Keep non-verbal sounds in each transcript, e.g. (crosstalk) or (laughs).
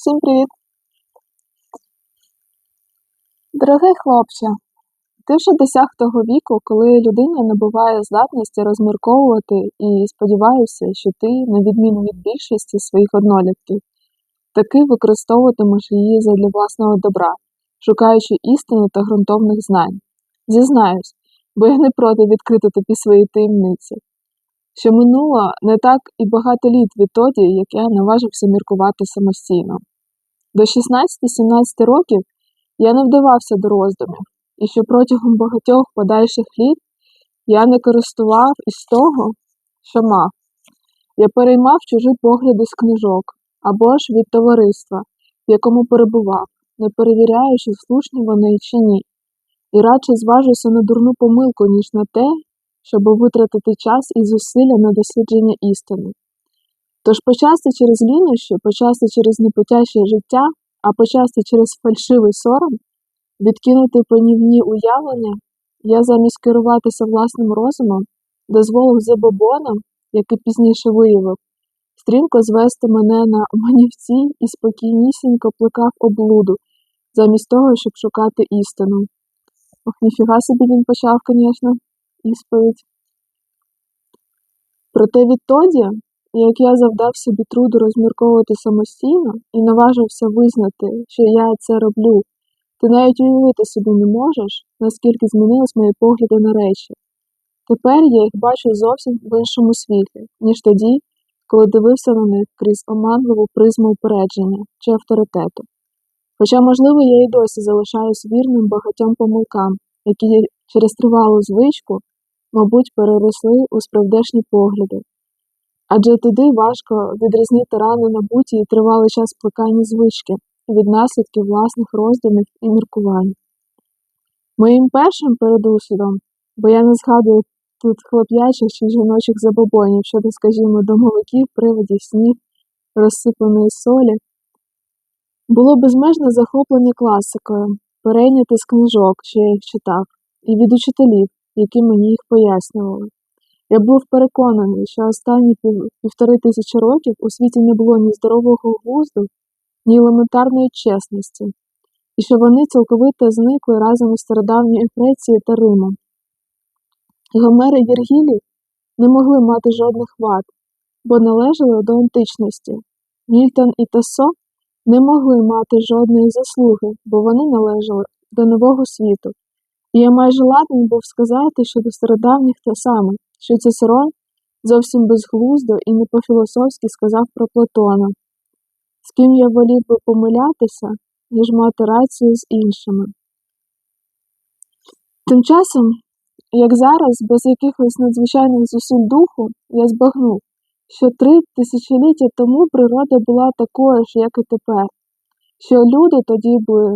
Всім привіт! Дорогий хлопче, ти вже досяг того віку, коли людина набуває здатності розмірковувати і сподіваюся, що ти, на відміну від більшості своїх однолітків, таки використовуватимеш її задля власного добра, шукаючи істини та ґрунтовних знань. Зізнаюсь, бо я не проти відкрити тобі свої таємниці, що минуло не так і багато літ відтоді, як я наважився міркувати самостійно. До 16-17 років я не вдавався до роздумів, і що протягом багатьох подальших літ я не користував із того, що мав. Я переймав чужі погляди з книжок або ж від товариства, в якому перебував, не перевіряючи, слушні вони чи ні, і радше зважився на дурну помилку, ніж на те, щоб витратити час і зусилля на дослідження істини. Тож почасти через лінощі, почасти через непотяще життя, а почасти через фальшивий сором, відкинути панівні уявлення, я замість керуватися власним розумом, дозволив забобонам, який пізніше виявив, стрімко звести мене на манівці і спокійнісінько плекав облуду, замість того, щоб шукати істину. Ох, ніфіга собі він почав, звісно, ісповідь. Проте відтоді, як я завдав собі труду розмірковувати самостійно і наважився визнати, що я це роблю, ти навіть уявити собі не можеш, наскільки змінились мої погляди на речі. Тепер я їх бачу зовсім в іншому світлі, ніж тоді, коли дивився на них крізь оманливу призму упередження чи авторитету. Хоча, можливо, я і досі залишаюсь вірним багатьом помилкам, які через тривалу звичку, мабуть, переросли у справдешні погляди. Адже туди важко відрізнити рани набуті і тривалий час плекання звички від наслідків власних роздумів і міркувань. Моїм першим передусудом, бо я не згадую тут хлоп'ячих чи жіночих забобонів щодо, скажімо, домовиків, приводів, снів, розсипаної солі, було безмежне захоплення класикою, перейняте з книжок, що я їх читав, і від учителів, які мені їх пояснювали. Я був переконаний, що останні пів, півтори тисячі років у світі не було ні здорового глузду, ні елементарної чесності, і що вони цілковито зникли разом із стародавньою Грецією та Римом. Гомер і Віргілій не могли мати жодних вад, бо належали до античності. Мільтон і Тасо не могли мати жодної заслуги, бо вони належали до нового світу. І я майже ладний був сказати щодо стародавніх те саме, що Цицерон зовсім безглуздо і не по-філософськи сказав про Платона, з ким я волів би помилятися, ніж мати рацію з іншими. Тим часом, як зараз, без якихось надзвичайних зусиль духу, я збагнув, що три тисячоліття тому природа була такою ж, як і тепер, що люди тоді були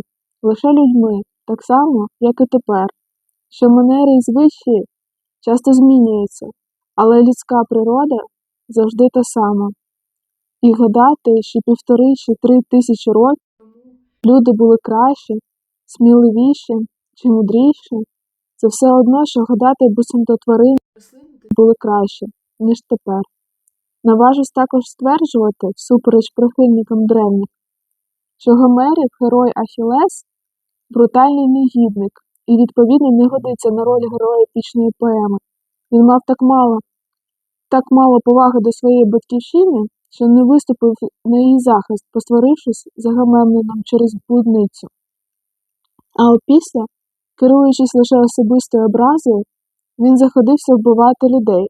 лише людьми, так само, як і тепер, що манери і звичаї часто змінюються, але людська природа завжди та сама. І гадати, що півтори чи три тисячі років люди були кращі, сміливіші чи мудріші, це все одно, що гадати, буцімто тварини були краще, ніж тепер. Наважусь також стверджувати, всупереч прихильникам древніх, що Гомерів герой Ахілес брутальний негідник і, відповідно, не годиться на роль героя епічної поеми. Він мав так мало, так мало поваги до своєї батьківщини, що не виступив на її захист, постворившись загамемленим через блудницю. А опісля, керуючись лише особистою образою, він заходився вбивати людей,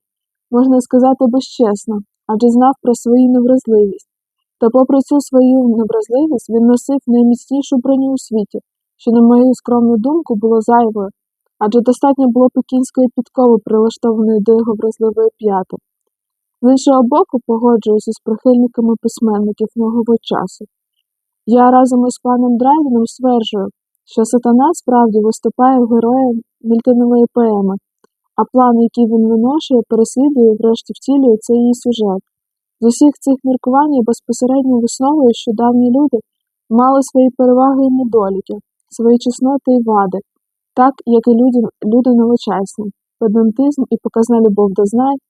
можна сказати, безчесно, адже знав про свою невразливість. Та, попри цю свою невразливість, він носив найміцнішу броню у світі, що, на мою скромну думку, було зайвою, адже достатньо було пекінської підкови, прилаштованої до його вразливої п'яти. З іншого боку, погоджуюся з прихильниками письменників нового часу. Я разом із паном Драйденом стверджую, що сатана справді виступає героєм Мільтонової поеми, а план, який він виношує, переслідує врешті втілює цей її сюжет. З усіх цих міркувань я безпосередньо висновую, що давні люди мали свої переваги і недоліки, свої чесноти і вади, так як і люди, люди новочасні, педантизм і показна любов до знань,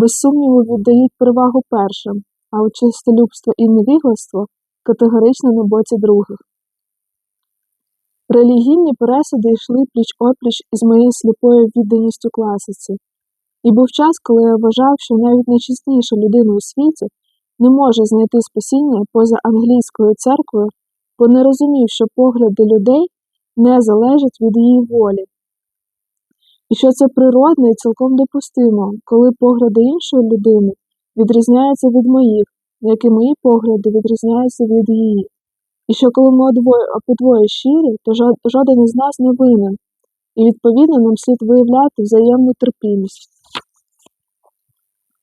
без сумніву віддають перевагу першим, а от чистолюбство і невігластво категорично на боці других. Релігійні пересуди йшли пліч-опліч із моєю сліпою відданістю класиці. І був час, коли я вважав, що навіть найчесніша людина у світі не може знайти спасіння поза англійською церквою, бо не розумів, що погляди людей не залежать від її волі. І що це природне і цілком допустимо, коли погляди іншої людини відрізняються від моїх, як і мої погляди відрізняються від її. І що коли ми обидвоє щирі, то жоден із нас не винен, і відповідно нам слід виявляти взаємну терпімість.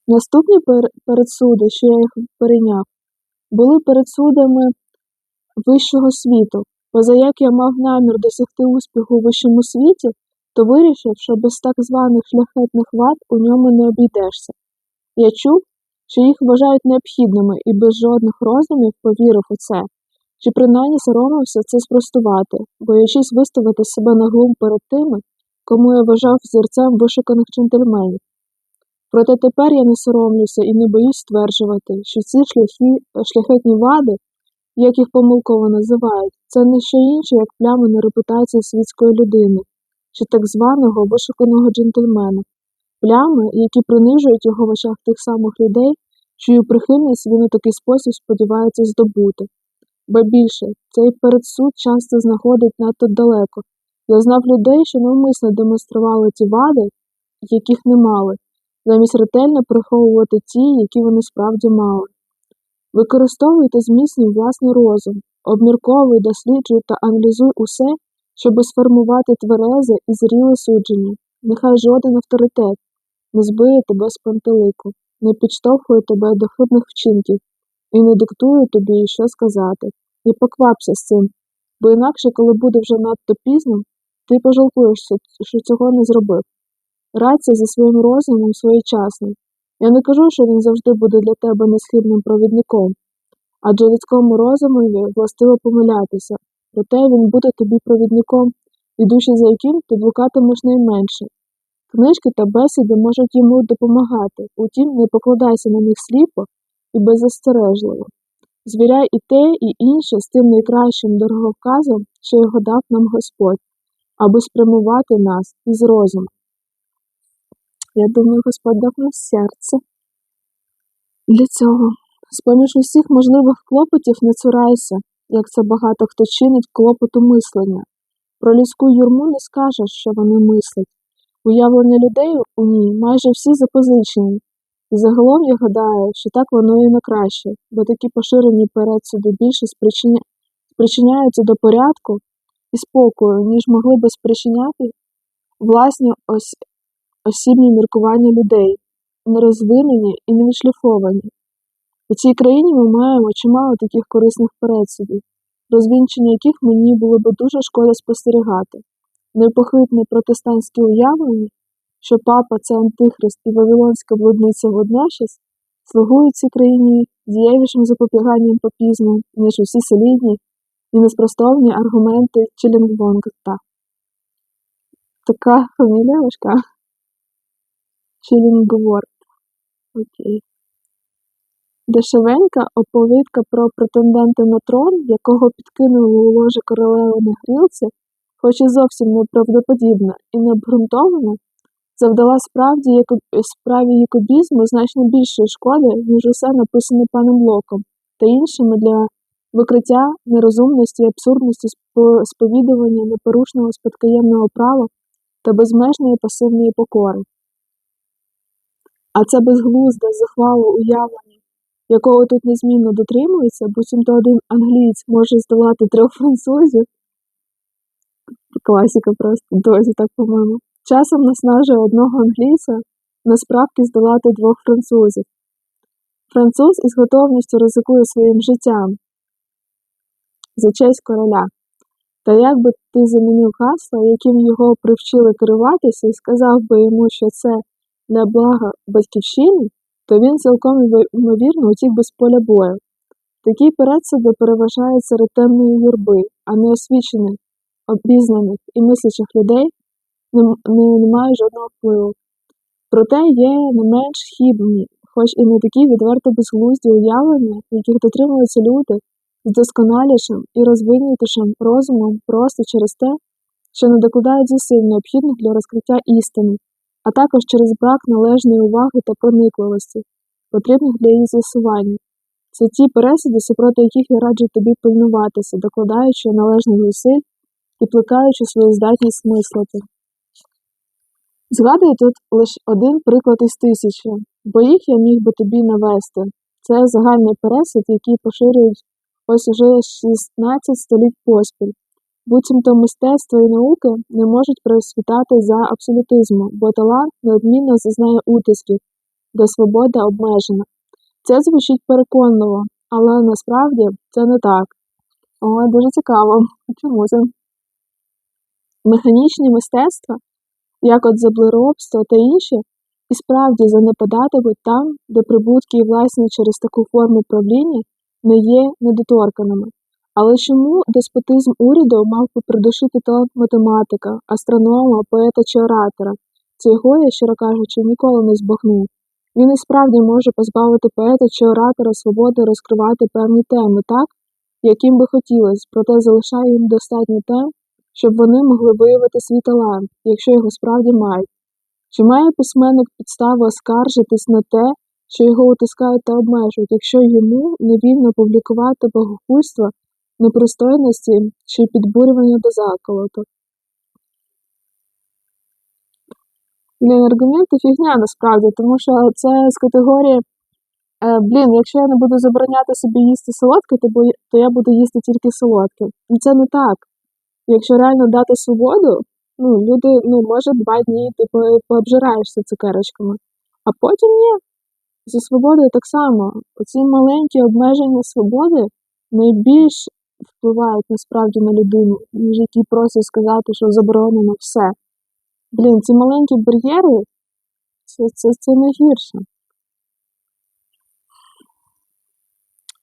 Наступні пер- передсуди, що я їх перейняв, були передсудами вищого світу, поза як я мав намір досягти успіху у вищому світі, то вирішив, що без так званих шляхетних вад у ньому не обійдешся. Я чув, що їх вважають необхідними і без жодних роздумів повірив у це, чи принаймні соромився це спростувати, боячись виставити себе на глум перед тими, кому я вважав взірцем вишуканих джентльменів. Проте тепер я не соромлюся і не боюсь стверджувати, що ці шляхи, шляхетні вади, як їх помилково називають, це не що інше, як плями на репутації світської людини, чи так званого вишуканого джентльмена, плями, які принижують його в очах тих самих людей, чию прихильність він у такий спосіб сподівається здобути. Ба більше, цей передсуд часто знаходить надто далеко. Я знав людей, що навмисно демонстрували ті вади, яких не мали, замість ретельно приховувати ті, які вони справді мали. Використовуйте зміцнюй власний розум, обмірковуй, досліджуй та аналізуй усе, щоби сформувати тверезе і зріле судження. Нехай жоден авторитет не збиє тебе з пантелику, не підштовхує тебе до хибних вчинків і не диктує тобі, що сказати. І поквапся з цим, бо інакше, коли буде вже надто пізно, ти пожалкуєш, що- цього не зробив. Радься зі своїм розумом своєчасно. Я не кажу, що він завжди буде для тебе несхибним провідником, адже людському розумові властиво помилятися, проте він буде тобі провідником, ідучи за яким ти блукатимеш найменше. Книжки та бесіди можуть йому допомагати, утім не покладайся на них сліпо і беззастережливо. Звіряй і те, і інше з тим найкращим дороговказом, що його дав нам Господь, аби спрямувати нас із розуму. Я думаю, Господь дав нам серце. Для цього, з-поміж усіх можливих клопотів не цурайся, як це багато хто чинить клопоту мислення. Про людську юрму не скажеш, що вони мислять. Уявлення людей у ній майже всі запозичені. І загалом я гадаю, що так воно і на краще, бо такі поширені передсуди більше спричиня... спричиняються до порядку і спокою, ніж могли би спричиняти власні ось осібні міркування людей, нерозвинені і не відшліфовані. У цій країні ми маємо чимало таких корисних передсудів, розвінчення яких мені було би дуже шкода спостерігати. Непохитне протестантське уявлення, що папа це антихрист і вавилонська блудниця водночас, слугують цій країні дієвішим запобіганням попізму, ніж усі солідні і неспростовні аргументи Чілінгвонгта. Така фамілія важка. Чілінгворд. Окей. Дешевенька оповідка про претендента на трон, якого підкинули у ложе королеви на грілці, хоч і зовсім неправдоподібна і необґрунтована, завдала справді яко- справі якобізму значно більшої шкоди, ніж усе написане паном Локом та іншими для викриття нерозумності і абсурдності сповідування непорушного спадкоємного права та безмежної пасивної покори. А це безглузде, захвало уявлення, якого тут незмінно дотримується, буцімто один англієць може здолати трьох французів. Класіка просто досі так, по-моєму. Часом наснажує одного англійця насправді здолати двох французів. Француз із готовністю ризикує своїм життям за честь короля. Та як би ти замінив гасло, яким його привчили керуватися, і сказав би йому, що це для блага батьківщини, то він цілком ймовірно утік би з поля бою. Такі передсуди переважають серед темної юрби, а неосвічених, обізнаних і мислячих людей не, не, не має жодного впливу. Проте є не менш хібні, хоч і не такі відверто безглузді уявлення, яких дотримуються люди, з досконалішим і розвинутішим розумом просто через те, що не докладають зусиль необхідних для розкриття істини, а також через брак належної уваги та проникливості, потрібних для її з'ясування. Це ті пересіди, супроти яких я раджу тобі пильнуватися, докладаючи належних зусиль і плекаючи свою здатність мислити. Згадую тут лише один приклад із тисячі, бо їх я міг би тобі навести. Це загальний пересід, який поширюють ось уже 16 століть поспіль. Буцімто мистецтво і науки не можуть просвітати за абсолютизму, бо талант неодмінно зазнає утисків, де свобода обмежена. Це звучить переконливо, але насправді це не так. О, дуже цікаво. (laughs) Чому це? Механічні мистецтва, як от заблеробство та інші, і справді занепадатимуть там, де прибутки і власні через таку форму правління не є недоторканими. Але чому деспотизм уряду мав би придушити талант математика, астронома, поета чи оратора? Цього я, щиро кажучи, ніколи не збагну. Він і справді може позбавити поета чи оратора свободи розкривати певні теми так, яким би хотілося, проте залишає їм достатньо тем, щоб вони могли виявити свій талант, якщо його справді мають. Чи має письменник підставу оскаржитись на те, що його утискають та обмежують, якщо йому не вільно публікувати богохульство, непристойності чи підбурювання до заколоту? Блін, аргументи фігня насправді, тому що це з категорії е, блін, якщо я не буду забороняти собі їсти солодке, то, я буду їсти тільки солодке. І це не так. Якщо реально дати свободу, ну, люди, ну, може, два дні ти пообжираєшся цукерочками, а потім ні. Зі свободою так само. Оці маленькі обмеження свободи найбільш впливають насправді на людину, ніж які просять сказати, що заборонено все. Блін, ці маленькі бар'єри це, це, це найгірше.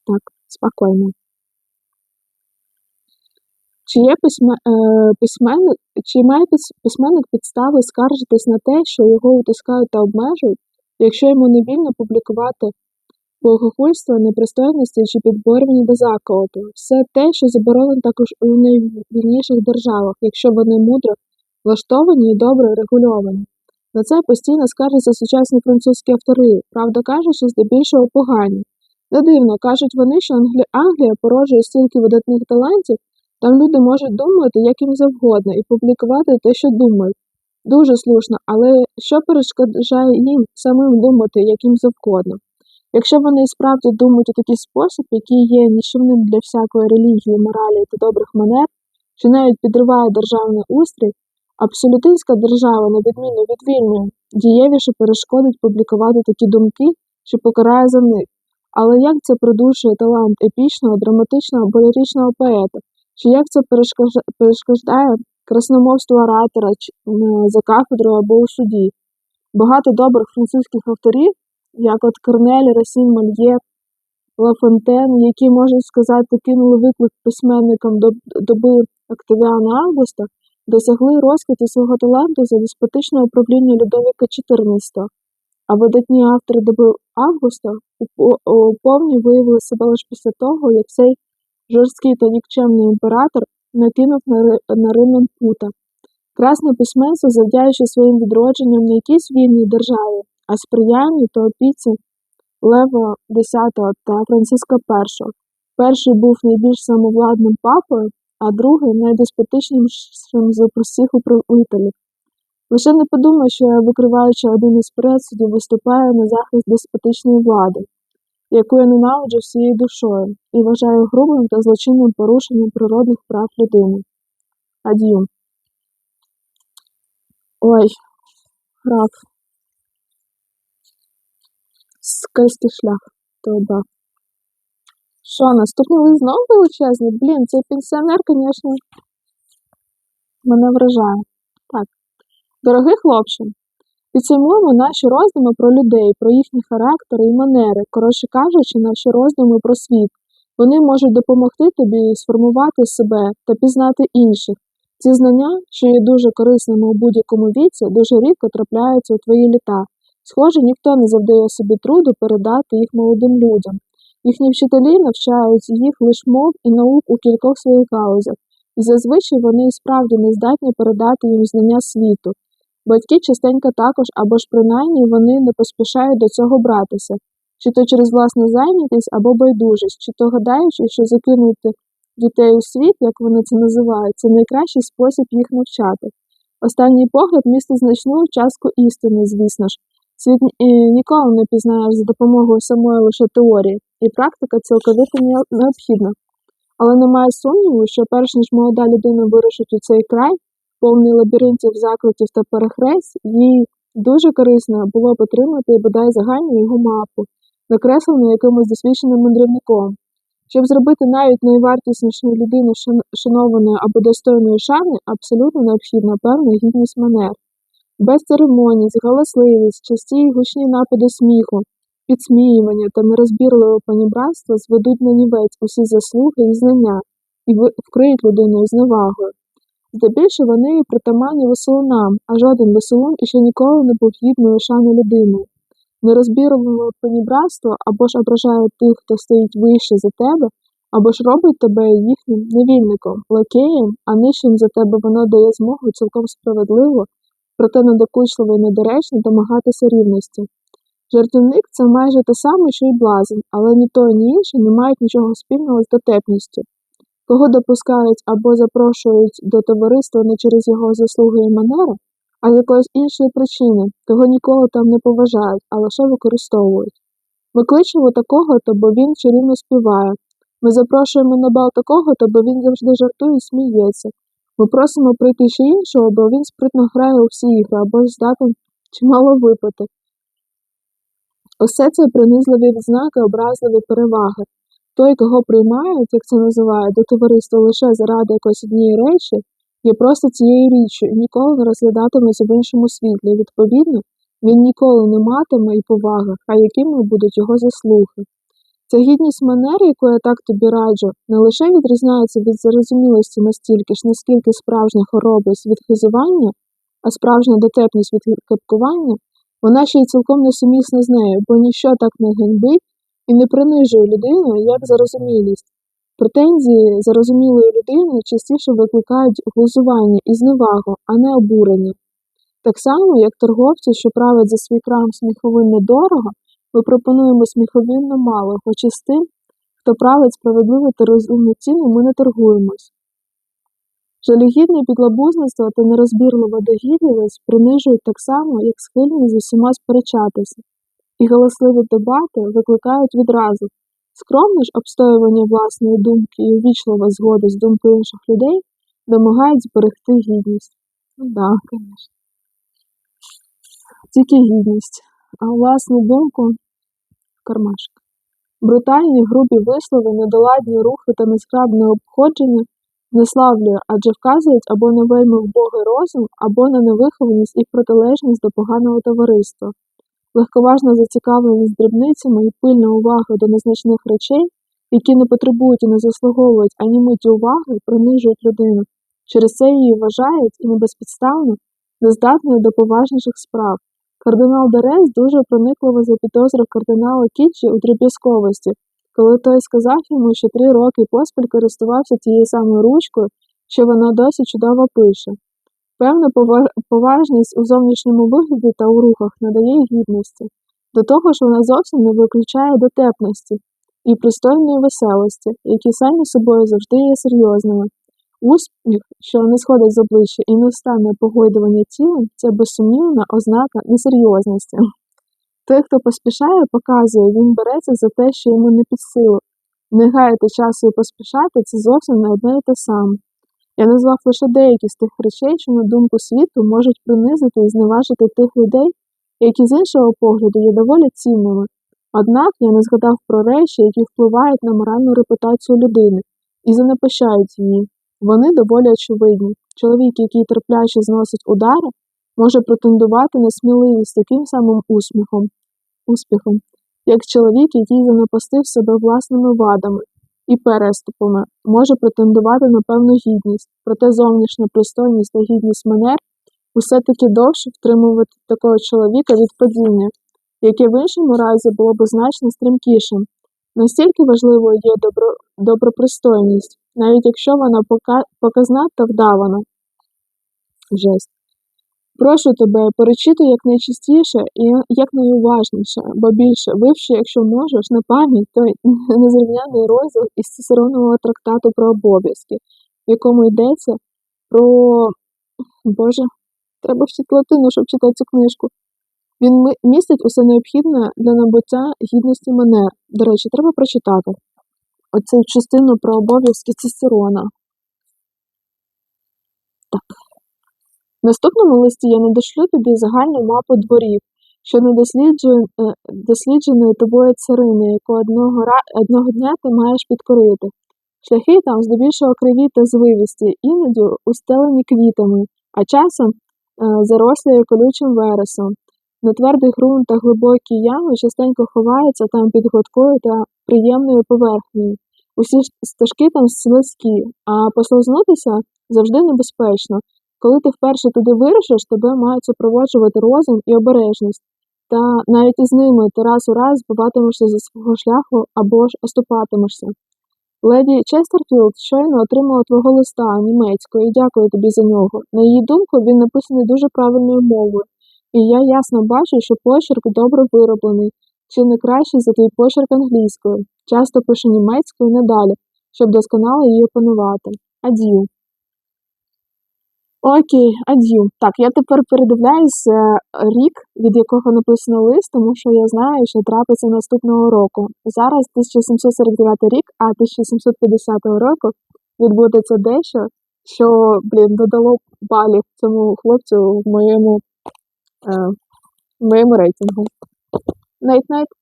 Так, спокійно. Чи є письме, е, письменник, чи має письменник підстави скаржитись на те, що його утискають та обмежують, якщо йому не вільно публікувати богохульство, непристойності чи підборювання до заколоту? Все те, що заборонено також у найвільніших державах, якщо вони мудро влаштовані і добре регульовані. На це постійно скаржаться сучасні французькі автори, правда кажучи, здебільшого погані. Не дивно, кажуть вони, що Англі... Англія породжує стільки видатних талантів, там люди можуть думати, як їм завгодно, і публікувати те, що думають. Дуже слушно, але що перешкоджає їм самим думати, як їм завгодно? Якщо вони справді думають у такий спосіб, який є нічим для всякої релігії, моралі та добрих манер, чи навіть підриває державний устрій, абсолютистська держава, на відміну від вільної, дієвіше перешкодить публікувати такі думки чи покарає за них. Але як це придушує талант епічного, драматичного або ліричного поета? Чи як це перешкоджає красномовству оратора за кафедрою або у суді? Багато добрих французьких авторів, як от Корнель, Расін Мольєр, Лафонтен, які, можна сказати, кинули виклик письменникам до доби Октавіана Августа, досягли розквіту свого таланту за деспотичне управління Людовіка XIV, а видатні автори доби Августа повні виявили себе лише після того, як цей жорсткий та нікчемний імператор накинув на, Ри- на римлян пута. Красне письменство, завдячуючи своїм відродженням не якійсь вільній державі, а сприянню та опіці Лева X та Франциска І. Перший був найбільш самовладним папою, а другий найдеспотичнішим з усіх управителів. Лише не подумай, що я, викриваючи один із пересудів, виступаю на захист деспотичної влади, яку я ненавиджу всією душою і вважаю грубим та злочинним порушенням природних прав людини. Ад'ю. Ой, граф. Скальський шлях. Тоба. Що, наступний лист знову величезний? Блін, цей пенсіонер, звісно, мене вражає. Так. Дорогий хлопче, підсумуємо наші роздуми про людей, про їхні характери і манери, коротше кажучи, наші роздуми про світ. Вони можуть допомогти тобі сформувати себе та пізнати інших. Ці знання, що є дуже корисними у будь-якому віці, дуже рідко трапляються у твої літа. Схоже, ніхто не завдає собі труду передати їх молодим людям. Їхні вчителі навчають їх лише мов і наук у кількох своїх галузях, і зазвичай вони справді не здатні передати їм знання світу. Батьки частенько також, або ж принаймні вони не поспішають до цього братися, чи то через власну зайнятість або байдужість, чи то гадаючи, що закинути дітей у світ, як вони це називають, це найкращий спосіб їх навчати. Останній погляд містить значну частку істини, звісно ж. Світ е, ніколи не пізнаєш за допомогою самої лише теорії, і практика цілковито необхідна. Але немає сумніву, що перш ніж молода людина вирушить у цей край, повний лабіринтів закликів та перехресть, їй дуже корисно було б отримати бодай загальну його мапу, накреслену якимось досвідченим мандрівником. Щоб зробити навіть найвартіснішу людину шан- шанованою або достойною шани, абсолютно необхідна певна гідність манер. Без церемоній, галасливість, часті й гучні напади сміху, підсміювання та нерозбірливе панібратство зведуть на нівець усі заслуги і знання і вкриють людину зневагою. Здебільшого і притаманні веселунам, а жоден веселун іще ніколи не був гідною шани людиною. Нерозбірливе панібратство або ж ображає тих, хто стоїть вище за тебе, або ж робить тебе їхнім невільником, лакеєм, а нижчим за тебе воно дає змогу цілком справедливо, проте недокучливо і недоречно домагатися рівності. Жартівник це майже те саме, що й блазень, але ні той, ні інший не мають нічого спільного з дотепністю. Кого допускають або запрошують до товариства не через його заслуги і манери, а з якоїсь іншої причини, того ніколи там не поважають, а лише використовують. Ми кличемо такого-то, бо він чарівно співає. Ми запрошуємо на бал такого-то, бо він завжди жартує і сміється. Ми просимо прийти ще іншого, бо він спритно грає у всі ігри або ж здатен чимало випити. Усе це принизливі відзнаки, образливі переваги. Той, кого приймають, як це називають, до товариства лише заради якоїсь однієї речі, є просто цією річчю і ніколи не розглядатиметься в іншому світлі. Відповідно, він ніколи не матиме і поваги, а якими будуть його заслуги. Ця гідність манери, яку я так тобі раджу, не лише відрізняється від зарозумілості настільки ж, наскільки справжня хоробрість від хизування, а справжня дотепність від кепкування, вона ще й цілком несумісна з нею, бо ніщо так не ганьбить і не принижує людину, як зарозумілість. Претензії зарозумілої людини частіше викликають глузування і зневагу, а не обурення. Так само, як торговці, що правять за свій крам сміховинно дорого, ми пропонуємо сміховинно мало, хоч і з тим, хто править справедливо та розумну ціну, ми не торгуємось. Жалюгідне підлабузництво та нерозбірлива догідливість принижують так само, як схильність з усіма сперечатися, і галасливі дебати викликають відразу. Скромне ж обстоювання власної думки і увічлива згода з думкою інших людей домагають зберегти гідність. Ну да, звісно. Тільки гідність, а власну думку в. Брутальні грубі вислови, недоладні рухи та незграбне обходження не славлює, адже вказують або на вельми вбогий розум, або на невихованість і протилежність до поганого товариства. Легковажна зацікавленість дрібницями і пильна увага до незначних речей, які не потребують і не заслуговують ані миті уваги, принижують людину. Через це її вважають і небезпідставно нездатною до поважніших справ. Кардинал Дерес дуже проникливо запідозрив кардинала Кітчі у дріб'язковості, коли той сказав йому, що три роки поспіль користувався тією самою ручкою, що вона досі чудово пише. Певна поважність у зовнішньому вигляді та у рухах надає гідності. До того ж вона зовсім не виключає дотепності і пристойної веселості, які самі собою завжди є серйозними. Успіх, що не сходить з обличчя і неустанне погойдування тілом, це безсумнівна ознака несерйозності. Той, хто поспішає, показує, він береться за те, що йому не під силу. Не гаяти часу і поспішати це зовсім не одне і те саме. Я назвав лише деякі з тих речей, що, на думку світу, можуть принизити і зневажити тих людей, які з іншого погляду є доволі цінними. Однак я не згадав про речі, які впливають на моральну репутацію людини і занепощають її. Вони доволі очевидні. Чоловік, який терпляче зносить удари, може претендувати на сміливість таким самим усміхом, успіхом, як чоловік, який занапастив себе власними вадами і переступами, може претендувати на певну гідність, проте зовнішня пристойність та гідність манер усе таки довше втримувати такого чоловіка від падіння, яке в іншому разі було б значно стрімкішим. Настільки важливою є добро, добропристойність, навіть якщо вона пока, показна та вдавана. Жесть. Прошу тебе, перечитуй якнайчастіше і якнайуважніше, бо більше вивчи, якщо можеш, на пам'ять той (laughs) незрівняний розділ із цицеронового трактату про обов'язки, в якому йдеться про. Боже, треба вчити латину, щоб читати цю книжку. Він містить усе необхідне для набуття гідності манер. До речі, треба прочитати оцю частину про обов'язки Цицерона. Так. В наступному листі я надошлю тобі загальну мапу дворів, що не е, дослідженої тобою царини, яку одного, одного дня ти маєш підкорити. Шляхи там здебільшого криві та звивісті, іноді устелені квітами, а часом е, зарослі колючим вересом. На твердий ґрунт та глибокі ями частенько ховаються там під гладкою та приємною поверхнею. Усі стежки там слизькі, а послизнутися завжди небезпечно. Коли ти вперше туди вирушиш, тебе мають супроводжувати розум і обережність. Та навіть із ними ти раз у раз збиватимешся зі свого шляху або ж оступатимешся. Леді Честерфілд щойно отримала твого листа німецькою і дякую тобі за нього. На її думку, він написаний дуже правильною мовою, і я ясно бачу, що почерк добре вироблений, чи не кращий за твій почерк англійською. Часто пише німецькою надалі, щоб досконало її опанувати. Ад'ю. Окей, ад'ю. Так, я тепер передивляюсь е, рік, від якого написано лист, тому що я знаю, що трапиться наступного року. Зараз 1749 рік, а 1750 року відбудеться дещо, що, блін, додало балів цьому хлопцю в моєму, е, в моєму рейтингу. Night-night